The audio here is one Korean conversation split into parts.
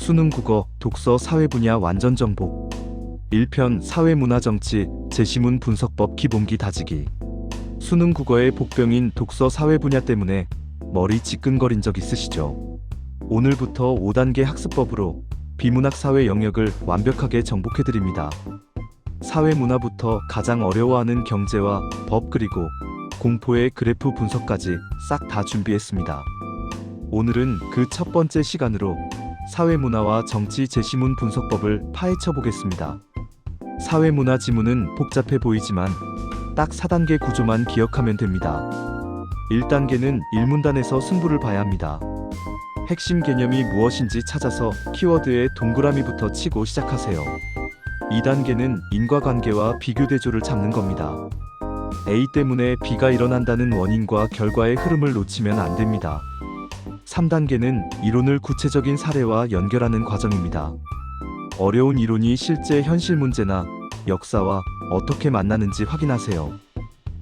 수능 국어 독서 사회 분야 완전 정복 1편 사회 문화 정치 제시문 분석법 기본기 다지기 수능 국어의 복병인 독서 사회 분야 때문에 머리 지끈거린 적 있으시죠? 오늘부터 5단계 학습법으로 비문학 사회 영역을 완벽하게 정복해 드립니다. 사회 문화부터 가장 어려워하는 경제와 법 그리고 공포의 그래프 분석까지 싹 다 준비했습니다. 오늘은 그 첫 번째 시간으로 사회문화와 정치 제시문 분석법을 파헤쳐 보겠습니다. 사회문화 지문은 복잡해 보이지만 딱 4단계 구조만 기억하면 됩니다. 1단계는 일문단에서 승부를 봐야 합니다. 핵심 개념이 무엇인지 찾아서 키워드에 동그라미부터 치고 시작하세요. 2단계는 인과관계와 비교대조를 잡는 겁니다. A 때문에 B가 일어난다는 원인과 결과의 흐름을 놓치면 안 됩니다. 3단계는 이론을 구체적인 사례와 연결하는 과정입니다. 어려운 이론이 실제 현실 문제나 역사와 어떻게 만나는지 확인하세요.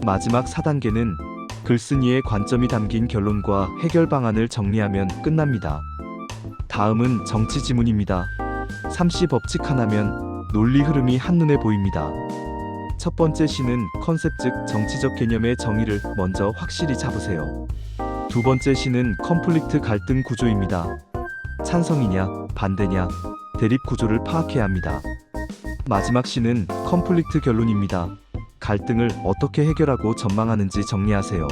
마지막 4단계는 글쓴이의 관점이 담긴 결론과 해결 방안을 정리하면 끝납니다. 다음은 정치 지문입니다. 삼시 법칙 하나면 논리 흐름이 한눈에 보입니다. 첫 번째 시는 컨셉 즉 정치적 개념의 정의를 먼저 확실히 잡으세요. 두 번째 시는 컨플릭트 갈등 구조입니다. 찬성이냐, 반대냐, 대립 구조를 파악해야 합니다. 마지막 시는 컨플릭트 결론입니다. 갈등을 어떻게 해결하고 전망하는지 정리하세요.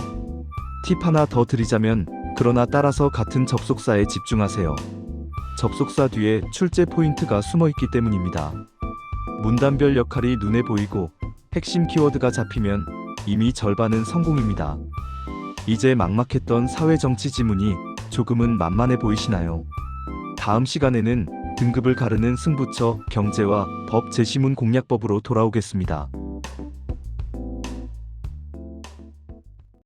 팁 하나 더 드리자면, 그러나 따라서 같은 접속사에 집중하세요. 접속사 뒤에 출제 포인트가 숨어 있기 때문입니다. 문단별 역할이 눈에 보이고 핵심 키워드가 잡히면 이미 절반은 성공입니다. 이제 막막했던 사회정치 지문이 조금은 만만해 보이시나요? 다음 시간에는 등급을 가르는 승부처 경제와 법 제시문 공략법으로 돌아오겠습니다.